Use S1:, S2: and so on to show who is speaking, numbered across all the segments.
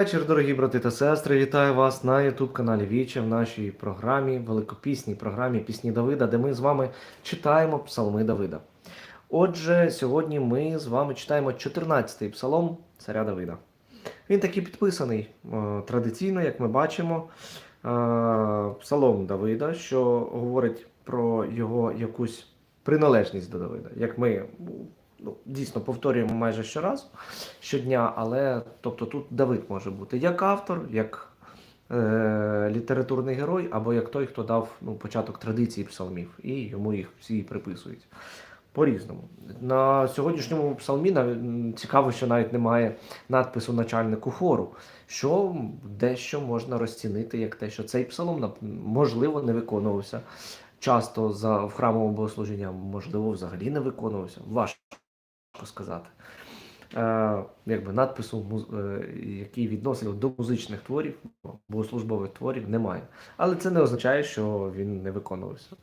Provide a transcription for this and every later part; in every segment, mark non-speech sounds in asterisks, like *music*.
S1: Вечір, дорогі брати та сестри, вітаю вас на youtube каналі Віче в нашій програмі, великопісній програмі Пісні Давида, де ми з вами читаємо псалми Давида. Отже, сьогодні ми з вами читаємо 14-й псалом царя Давида. Він такий підписаний е, традиційно, як ми бачимо, е, псалом Давида, що говорить про його якусь приналежність до Давида. Як ми ну, дійсно повторюємо майже щоразу, щодня, але тобто тут Давид може бути як автор, як е, літературний герой, або як той, хто дав ну, початок традиції псалмів, і йому їх всі приписують. По-різному. На сьогоднішньому псалмі цікаво, що навіть немає надпису начальнику хору, що дещо можна розцінити як те, що цей псалом можливо не виконувався часто за в храмовому богослужінні, можливо, взагалі не виконувався. Важко сказати. Е, якби надпису, е, який відносив до музичних творів, богослужбових творів, немає. Але це не означає, що він не виконувався.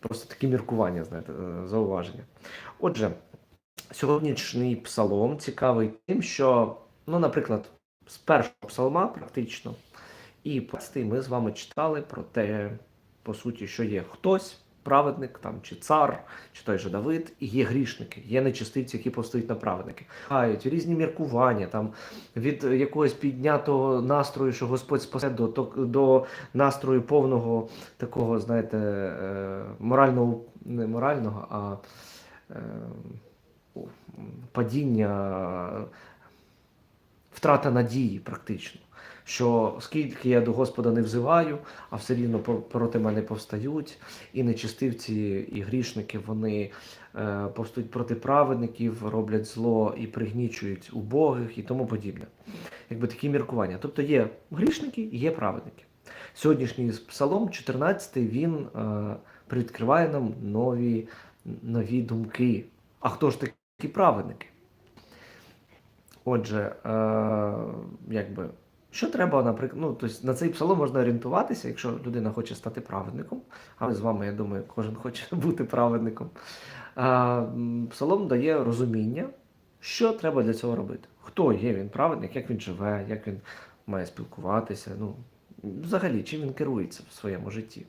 S1: Просто такі міркування, знаєте, е, зауваження. Отже, сьогоднішній псалом цікавий тим, що, ну, наприклад, з першого псалма практично, і п'ятий ми з вами читали про те, по суті, що є хтось, праведник там, чи цар, чи той же Давид, і є грішники, є нечистивці, які повстають на праведники. Хають різні міркування, там від якогось піднятого настрою, що Господь спасе, до, до, до настрою повного такого, знаєте, е, морального, не морального, а е, падіння, втрата надії практично. Що скільки я до Господа не взиваю, а все рівно проти мене повстають, і нечистивці, і грішники вони е, повстають проти праведників, роблять зло і пригнічують убогих і тому подібне. Якби такі міркування. Тобто є грішники і є праведники. Сьогоднішній псалом, 14, він е, привідкриває нам нові, нові думки. А хто ж такі праведники? Отже, е, якби, що треба, наприклад, ну, тобто на цей псалом можна орієнтуватися, якщо людина хоче стати праведником, а ми з вами, я думаю, кожен хоче *laughs* бути праведником. Псалом дає розуміння, що треба для цього робити. Хто є він праведник, як він живе, як він має спілкуватися, ну, взагалі, чим він керується в своєму житті.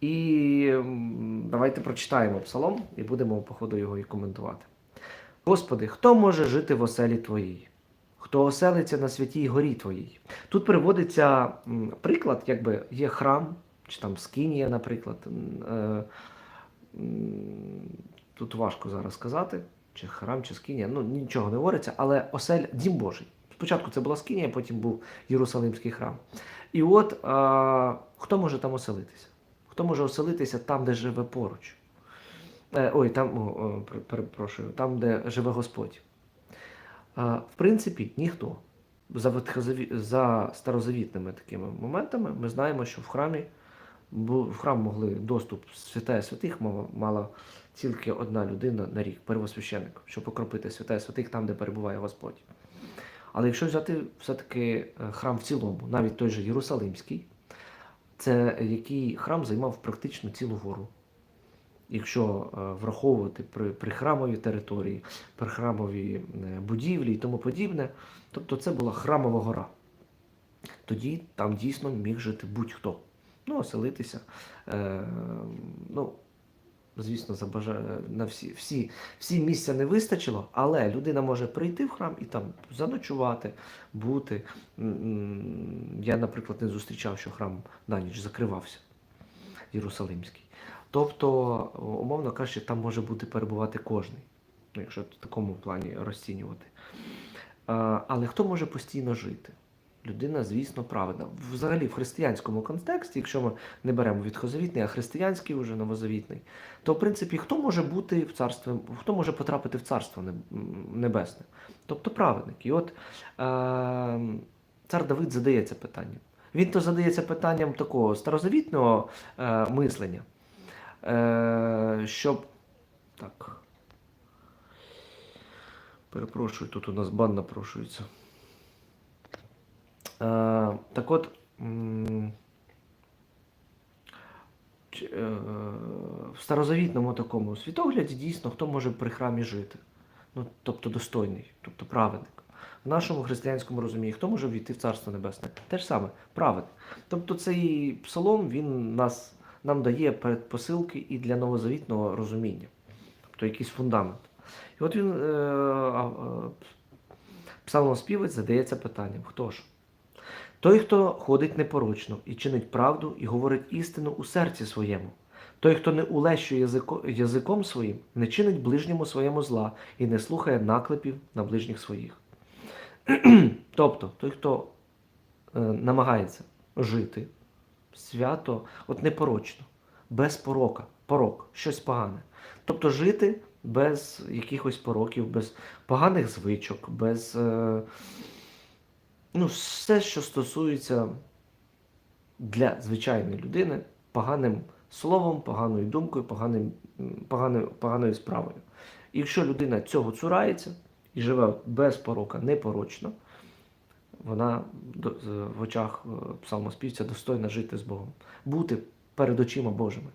S1: І давайте прочитаємо псалом і будемо по ходу його і коментувати. Господи, хто може жити в оселі Твоїй? Хто оселиться на святій горі Твоїй? Тут приводиться приклад, якби є храм, чи там скинія, наприклад. Е, Тут важко зараз сказати, чи храм, чи скинія, ну нічого не говориться, але осель Дім Божий. Спочатку це була скинія, потім був Єрусалимський храм. І от е, хто може там оселитися? Хто може оселитися там, де живе поруч? Е, ой, там, о, перепрошую, там, де живе Господь. В принципі, ніхто. За, за старозавітними такими моментами ми знаємо, що в храмі в храм могли доступ святая святих мала, тільки одна людина на рік, первосвященник, щоб покропити святая святих там, де перебуває Господь. Але якщо взяти все-таки е, храм в цілому, навіть той же Єрусалимський, це який храм займав практично цілу гору. Якщо е, враховувати при, при храмовій території, при храмовій е, будівлі і тому подібне, тобто це була храмова гора. Тоді там дійсно міг жити будь-хто. Ну, оселитися. Е, ну, звісно, на всі, всі, всі місця не вистачило, але людина може прийти в храм і там заночувати, бути. Я, наприклад, не зустрічав, що храм на ніч закривався Єрусалимський. Тобто, умовно кажучи, там може бути перебувати кожний, ну, якщо в такому плані розцінювати. Але хто може постійно жити? Людина, звісно, праведна. Взагалі, в християнському контексті, якщо ми не беремо відхозавітний, а християнський уже новозавітний, то в принципі хто може бути в царстві, хто може потрапити в царство небесне? Тобто праведник. І от е, цар Давид задається питанням. Він то задається питанням такого старозавітного е, мислення, щоб. Так. Перепрошую, тут у нас бан напрошується. Е, так от. е, в старозавітному такому світогляді дійсно хто може при храмі жити. Ну, тобто достойний, тобто праведник. В нашому християнському розумінні, хто може війти в Царство Небесне? Те ж саме, праведник. Тобто цей псалом він нас, нам дає передпосилки і для новозавітного розуміння, тобто якийсь фундамент. І от він, е, е, псалмоспівець, задається питанням: хто ж? Той, хто ходить непорочно і чинить правду, і говорить істину у серці своєму. Той, хто не улещує язиком своїм, не чинить ближньому своєму зла і не слухає наклепів на ближніх своїх. *clears throat* тобто, той, хто е, намагається жити свято, от непорочно, без порока, порок, щось погане. Тобто жити без якихось пороків, без поганих звичок, без е, ну, все, що стосується для звичайної людини поганим словом, поганою думкою, поганим, поганою, поганою справою. Якщо людина цього цурається і живе без порока непорочно, вона в очах е, псалмоспівця достойна жити з Богом, бути перед очима Божими.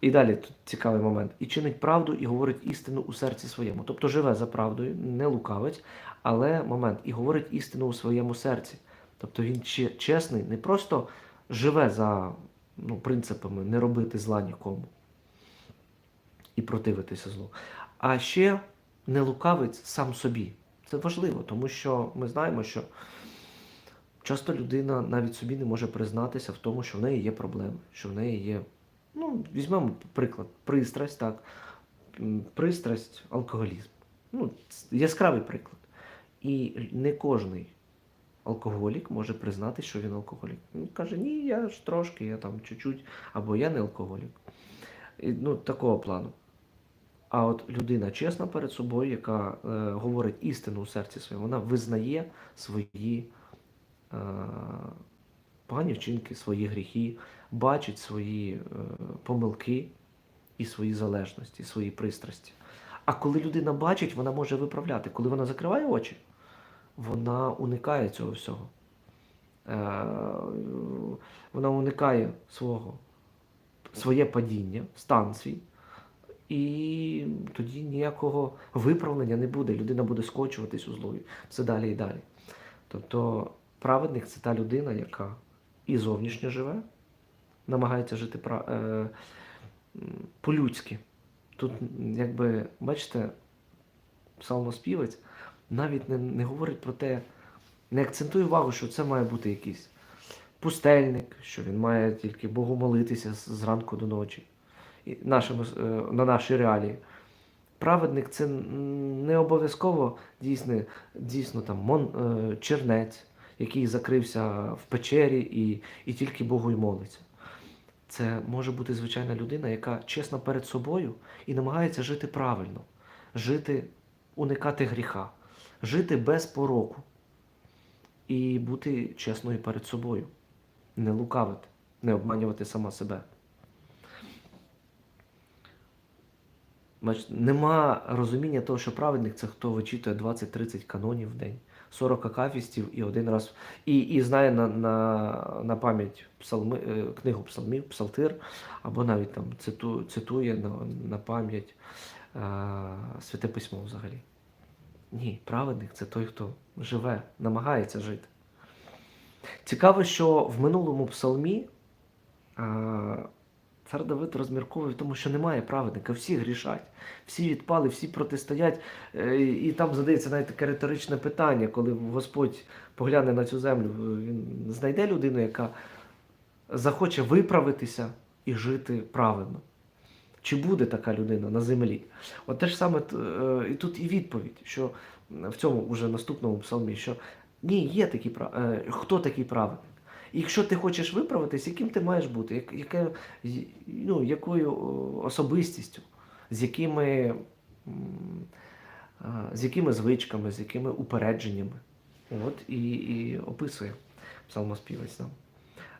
S1: І далі тут цікавий момент. І чинить правду, і говорить істину у серці своєму. Тобто живе за правдою, не лукавить, але момент, і говорить істину у своєму серці. Тобто він чесний, не просто живе за ну, принципами не робити зла нікому і противитися злу, а ще не лукавить сам собі. Це важливо, тому що ми знаємо, що часто людина навіть собі не може признатися в тому, що в неї є проблеми, що в неї є. Ну, візьмемо приклад, пристрасть, так. Пристрасть, алкоголізм. Ну, яскравий приклад. І не кожний алкоголік може признати, що він алкоголік. Він каже, ні, я ж трошки, я там чуть-чуть, або я не алкоголік. І, ну, такого плану. А от людина чесна перед собою, яка е, говорить істину у серці своєму, вона визнає свої е, погані вчинки, свої гріхи, бачить свої е, помилки і свої залежності, свої пристрасті. А коли людина бачить, вона може виправляти. Коли вона закриває очі, вона уникає цього всього. Е, вона уникає свого, своє падіння, стан свій. І тоді ніякого виправлення не буде. Людина буде скочуватись у злові все далі і далі. Тобто праведник це та людина, яка і зовнішньо живе, намагається жити е, по-людськи. Тут, якби, бачите, псалмоспівець навіть не, не говорить про те, не акцентує увагу, що це має бути якийсь пустельник, що він має тільки Богу молитися зранку до ночі і нашими, е, на наші реалії. Праведник це не обов'язково дійсно, дійсно там мон, е, чернець, який закрився в печері і, і тільки Богу й молиться. Це може бути звичайна людина, яка чесна перед собою і намагається жити правильно, жити, уникати гріха, жити без пороку і бути чесною перед собою, не лукавити, не обманювати сама себе. Бач, нема розуміння того, що праведник це хто вичитує 20-30 канонів в день, 40 акафістів і один раз. І, і знає на, на, на пам'ять псалми, е, книгу псалмів, псалтир, або навіть там циту, цитує на, на пам'ять е, святе письмо взагалі. Ні, праведник це той, хто живе, намагається жити. Цікаво, що в минулому псалмі е, цар Давид розмірковує тому, що немає праведника, всі грішать, всі відпали, всі протистоять. Е, І там задається навіть таке риторичне питання, коли Господь погляне на цю землю, він знайде людину, яка захоче виправитися і жити праведно. Чи буде така людина на землі? От те ж саме е, і тут і відповідь, що в цьому вже наступному псалмі, що ні, є такі е, хто такий праведник? Якщо ти хочеш виправитись, яким ти маєш бути? Як, яке, ну, якою особистістю, з якими, з якими звичками, з якими упередженнями? От і, і описує псалмоспівець нам.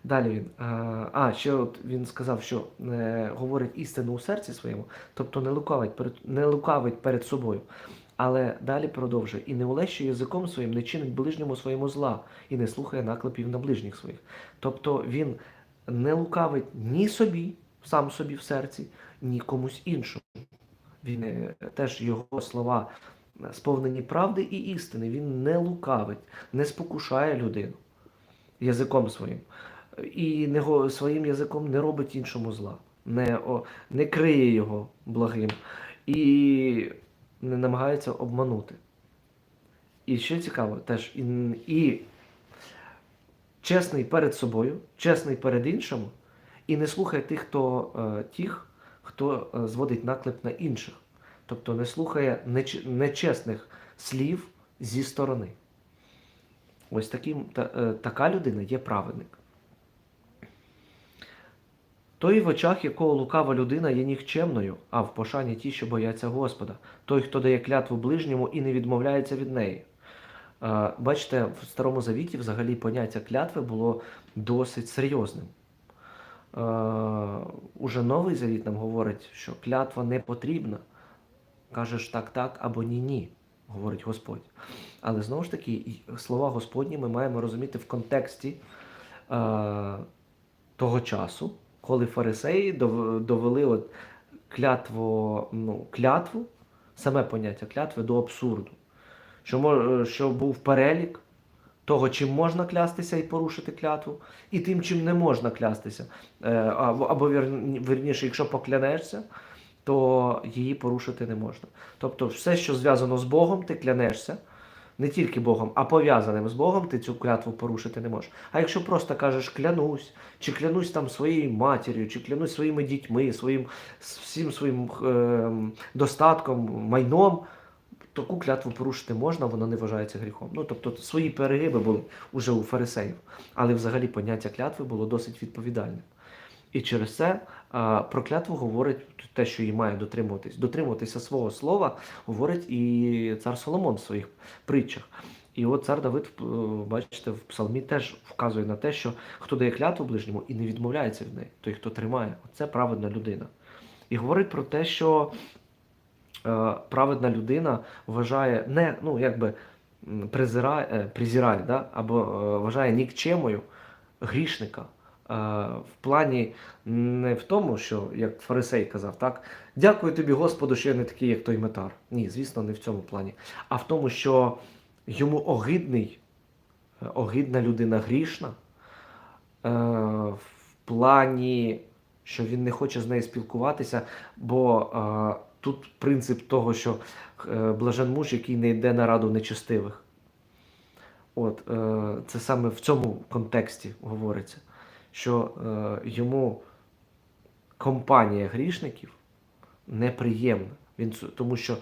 S1: Далі він. А, а, ще от він сказав, що е, говорить істину у серці своєму, тобто не лукавить перед, не лукавить перед собою. Але далі продовжує і не улещує язиком своїм, не чинить ближньому своєму зла і не слухає наклепів на ближніх своїх. Тобто він не лукавить ні собі, сам собі в серці, ні комусь іншому. Він е, теж його слова сповнені правди і істини. Він не лукавить, не спокушає людину язиком своїм. І не, своїм язиком не робить іншому зла, не, о, не криє його благим і не намагається обманути. І ще цікаво, теж і, і чесний перед собою, чесний перед іншим, і не слухає тих, хто, е, тих, хто е, зводить наклеп на інших. Тобто не слухає неч- нечесних слів зі сторони. Ось таким, та, е, така людина є праведник. Той, в очах якого лукава людина є нікчемною, а в пошані ті, що бояться Господа, той, хто дає клятву ближньому і не відмовляється від неї. Бачите, в Старому Завіті взагалі поняття клятви було досить серйозним. Уже Новий Завіт нам говорить, що клятва не потрібна. Кажеш так, так або ні, ні, говорить Господь. Але знову ж таки, слова Господні ми маємо розуміти в контексті того часу, коли фарисеї довели от клятву, ну, клятву, саме поняття клятви до абсурду. Що, що був перелік того, чим можна клястися і порушити клятву, і тим, чим не можна клястися. Е, або, або вірніше, якщо поклянешся, то її порушити не можна. Тобто, все, що зв'язано з Богом, ти клянешся. Не тільки Богом, а пов'язаним з Богом, ти цю клятву порушити не можеш. А якщо просто кажеш клянусь, чи клянусь там своєю матір'ю, чи клянусь своїми дітьми, своїм, всім своїм е, достатком, майном, таку клятву порушити можна, воно не вважається гріхом. Ну, тобто свої перегиби були уже у фарисеїв, але взагалі поняття клятви було досить відповідальним. І через це про клятву говорить те, що її має дотримуватись. Дотримуватися свого слова говорить і цар Соломон в своїх притчах. І от цар Давид, е, бачите, в псалмі теж вказує на те, що хто дає клятву ближньому і не відмовляється від неї, той, хто тримає, це праведна людина. І говорить про те, що е, праведна людина вважає не, ну, якби презирає, е, презирає, да? або е, вважає нікчемою грішника. Е, в плані не в тому, що, як фарисей казав, так, дякую тобі, Господу, що я не такий, як той метар. Ні, звісно, не в цьому плані. А в тому, що йому огидний, е, огидна людина грішна, е, в плані, що він не хоче з нею спілкуватися, бо тут принцип того, що блажен муж, який не йде на раду нечестивих. От, це саме в цьому контексті говориться, що е, йому компанія грішників неприємна. Він, тому що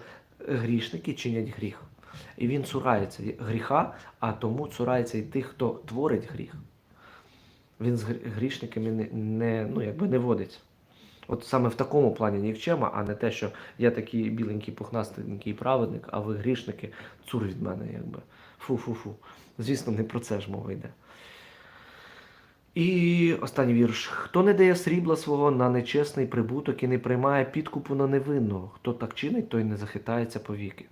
S1: грішники чинять гріх. І він цурається гріха, а тому цурається і тих, хто творить гріх. Він з грішниками не, не, ну, якби не водиться. От саме в такому плані нікчема, а не те, що я такий біленький, пухнастенький праведник, а ви грішники, цур від мене, якби. Фу-фу-фу. Звісно, не про це ж мова йде. І останній вірш. Хто не дає срібла свого на нечесний прибуток і не приймає підкупу на невинного, хто так чинить, той не захитається повіки.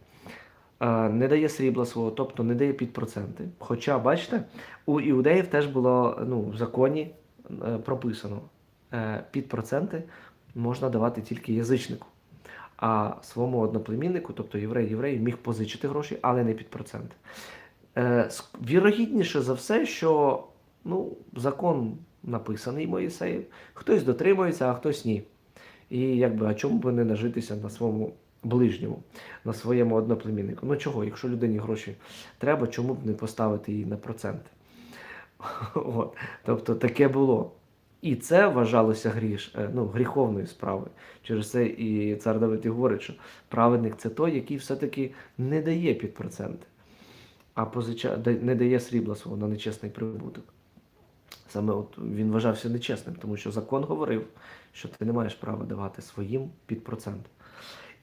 S1: Е, Не дає срібла свого, тобто не дає під проценти. Хоча, бачите, у іудеїв теж було ну, в законі е, прописано, е, під проценти можна давати тільки язичнику. А своєму одноплеміннику, тобто єврей єврей, міг позичити гроші, але не під проценти. Вірогідніше за все, що ну, закон написаний Моїсеєм, хтось дотримується, а хтось ні. І якби, а чому б не нажитися на своєму ближньому, на своєму одноплеміннику? Ну чого, якщо людині гроші треба, чому б не поставити її на проценти? *laughs* От. Тобто таке було. І це вважалося гріш, е, ну, гріховною справою. Через це і цар Давид і говорить, що праведник це той, який все-таки не дає під проценти, а позича... не дає срібла свого на нечесний прибуток. Саме от він вважався нечесним, тому що закон говорив, що ти не маєш права давати своїм під процент.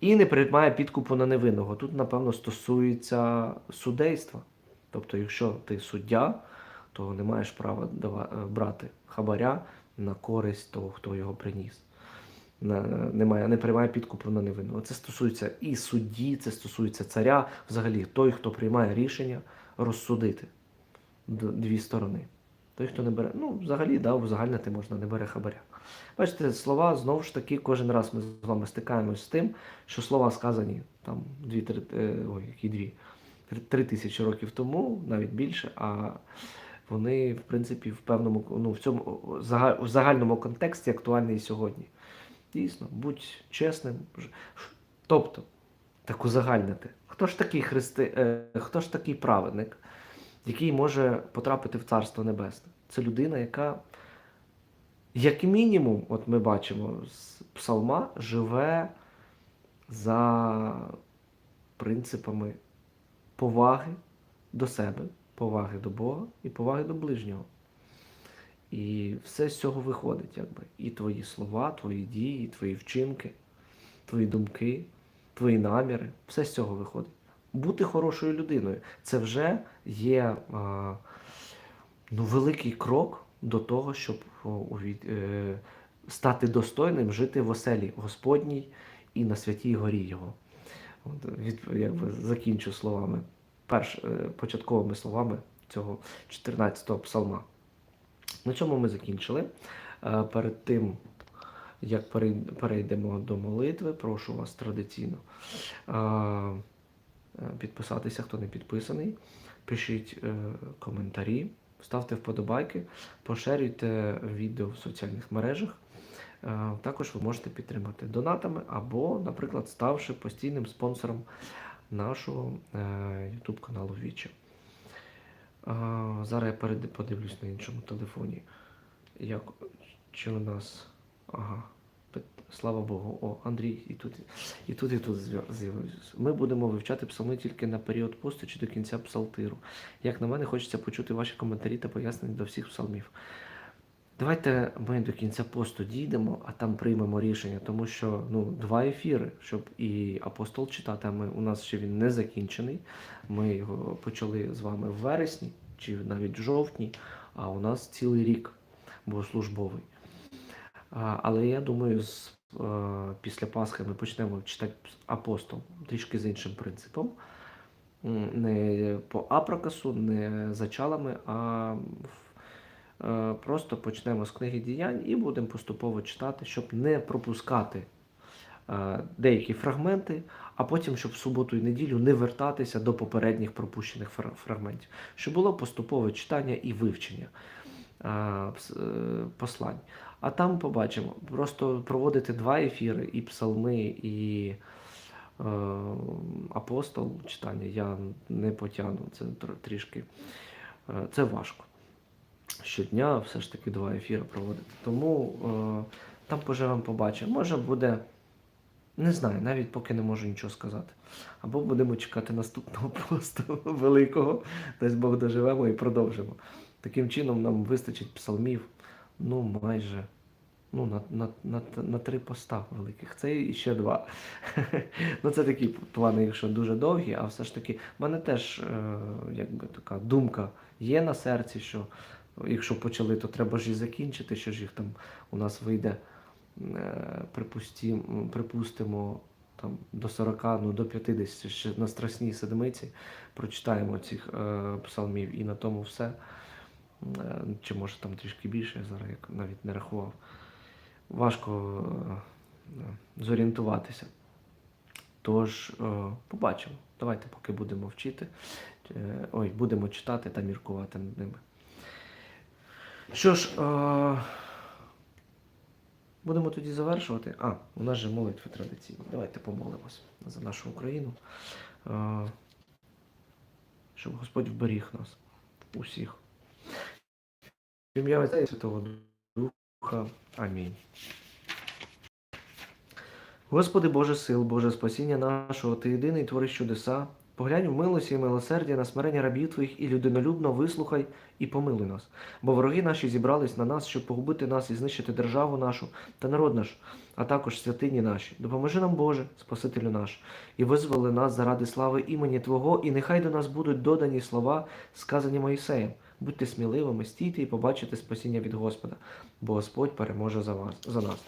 S1: І не приймає підкупу на невинного. Тут, напевно, стосується судейства. Тобто, якщо ти суддя, то не маєш права е, брати хабаря на користь того, хто його приніс. Немає, не приймає підкупу на невинного. Це стосується і судді, це стосується царя, взагалі той, хто приймає рішення розсудити дві сторони. Той, хто не бере, ну, взагалі, да, узагальнити можна, не бере хабаря. Бачите, слова знову ж таки, кожен раз ми з вами стикаємось з тим, що слова сказані там дві-три, е, ой, які дві, три- три тисячі років тому, навіть більше, а вони, в принципі, в певному ну, в цьому в загальному контексті актуальні і сьогодні. Дійсно, будь чесним. Тобто, так узагальнити, хто ж такий христи, е, хто ж такий праведник, який може потрапити в Царство Небесне? Це людина, яка, як мінімум, от ми бачимо з псалма, живе за принципами поваги до себе, поваги до Бога і поваги до ближнього. І все з цього виходить, якби. І твої слова, твої дії, твої вчинки, твої думки, твої наміри, все з цього виходить. Бути хорошою людиною це вже є а, ну, великий крок до того, щоб увід, е, стати достойним жити в оселі Господній і на святій горі Його. От, від, якби закінчу словами, перш, е, початковими словами цього 14-го псалма. На цьому ми закінчили. Е, Перед тим, як перейдемо до молитви, прошу вас традиційно е, е, підписатися, хто не підписаний. Пишіть е, коментарі, ставте вподобайки, поширюйте відео в соціальних мережах. Е, Також ви можете підтримати донатами або, наприклад, ставши постійним спонсором нашого е, YouTube каналу Вічі. Зараз я подивлюсь на іншому телефоні. Як, чи у нас. Ага. Слава Богу. О, Андрій, і тут, і тут, і тут з'явився. Ми будемо вивчати псалми тільки на період посту чи до кінця псалтиру. Як на мене, хочеться почути ваші коментарі та пояснення до всіх псалмів. Давайте ми до кінця посту дійдемо, а там приймемо рішення, тому що ну, два ефіри, щоб і апостол читати, а ми, у нас ще він не закінчений. Ми його почали з вами в вересні чи навіть в жовтні, а у нас цілий рік богослужбовий. Але я думаю, з, е, після Пасхи ми почнемо читати апостол трішки з іншим принципом. Не по апракасу, не зачалами, а е, просто почнемо з книги діянь і будемо поступово читати, щоб не пропускати е, деякі фрагменти, а потім, щоб в суботу і неділю не вертатися до попередніх пропущених фрагментів, щоб було поступове читання і вивчення послань. А там побачимо. Просто проводити два ефіри, і псалми, і е, апостол читання я не потягну. Це трішки е, це важко. Щодня все ж таки два ефіри проводити. Тому е, там поживемо, побачимо. Може буде. Не знаю, навіть поки не можу нічого сказати. Або будемо чекати наступного *laughs* посту великого, десь Бог доживемо і продовжимо. Таким чином нам вистачить псалмів, ну, майже ну, на, на, на, на три поста великих. Це і ще два. *laughs* ну, це такі плани, якщо дуже довгі, а все ж таки, в мене теж е, якби така думка є на серці, що якщо почали, то треба ж і закінчити, що ж їх там у нас вийде е, припустимо, там, до 40, ну до 50, ще на страсній седмиці прочитаємо цих е, псалмів і на тому все. Е, Чи може там трішки більше, я зараз як навіть не рахував. Важко е, е, зорієнтуватися. Тож, побачимо. Давайте поки будемо вчити. Ой, будемо читати та міркувати над ними. Що ж, будемо тоді завершувати. А, у нас же молитви традиційні. Давайте помолимось за нашу Україну. Щоб Господь вберіг нас усіх. Ім'я Отця і Святого Духа. Амінь. Господи Боже сил, Боже спасіння нашого, Ти єдиний твориш чудеса. Поглянь в милості і милосердя на смирення рабів Твоїх і людинолюбно вислухай і помилуй нас. Бо вороги наші зібрались на нас, щоб погубити нас і знищити державу нашу та народ наш, а також святині наші. Допоможи нам, Боже, Спасителю наш, і визволи нас заради слави імені Твого, і нехай до нас будуть додані слова, сказані Моїсеєм. Будьте сміливими, стійте і побачите спасіння від Господа, бо Господь переможе за вас за нас.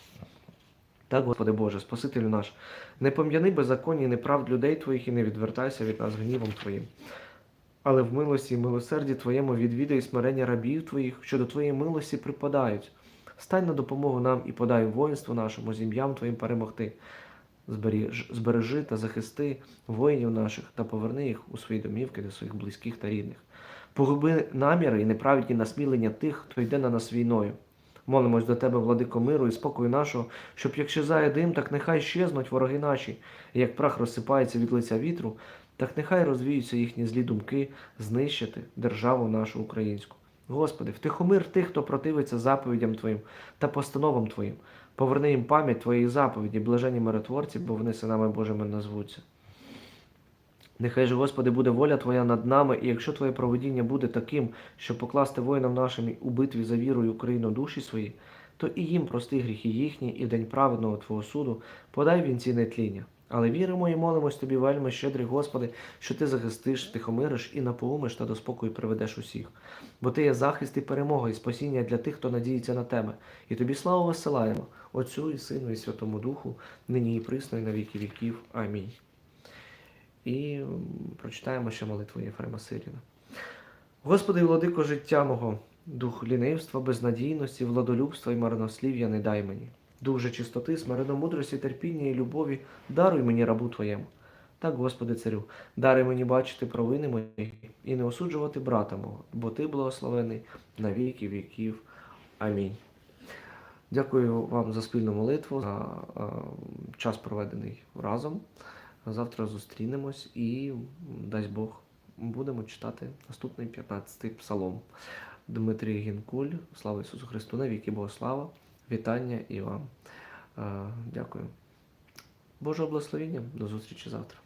S1: Так, Господи Боже, Спасителю наш, не пом'яни беззаконні неправд людей Твоїх і не відвертайся від нас гнівом Твоїм. Але в милості і милосерді Твоєму відвідай смирення рабів Твоїх, що до Твоєї милості припадають. Стань на допомогу нам і подай воїнству нашому, зім'ям Твоїм перемогти. Зберіж, збережи та захисти воїнів наших та поверни їх у свої домівки до своїх близьких та рідних. Погуби наміри і неправедні насмілення тих, хто йде на нас війною. Молимось до Тебе, владико миру і спокою нашого, щоб як щезає дим, так нехай щезнуть вороги наші, і як прах розсипається від лиця вітру, так нехай розвіються їхні злі думки знищити державу нашу українську. Господи, втихомир тих, хто противиться заповідям Твоїм та постановам Твоїм. Поверни їм пам'ять Твоєї заповіді, блажені миротворці, бо вони синами Божими назвуться. Нехай же, Господи, буде воля Твоя над нами, і якщо Твоє проведіння буде таким, щоб покласти воїнам нашим у битві за віру і Україну душі свої, то і їм прости гріхи їхні, і в день праведного Твого суду подай вінці нетління. Але віримо і молимось Тобі, вельми щедрий, Господи, що Ти захистиш, тихомириш і напоумиш та до спокою приведеш усіх. Бо Ти є захист і перемога, і спасіння для тих, хто надіється на Тебе. І Тобі славу висилаємо, Отцю і Сину, і Святому Духу, нині і присно, і на віки віків. Амінь. І прочитаємо ще молитву Єфрема Сиріна. Господи, владико життя мого, дух лінивства, безнадійності, владолюбства і марнослів'я не дай мені. Дух же чистоти, смиренномудрості, терпіння і любові, даруй мені рабу Твоєму. Так, Господи царю, даруй мені бачити провини мої і не осуджувати брата мого, бо Ти благословений на віки віків. Амінь. Дякую вам за спільну молитву, за час проведений разом. Завтра зустрінемось і, дасть Бог, будемо читати наступний 15-й псалом. Дмитрій Гінкуль, слава Ісусу Христу, навіки Богослава, вітання і вам. Е, Дякую. Божого благословення, до зустрічі завтра.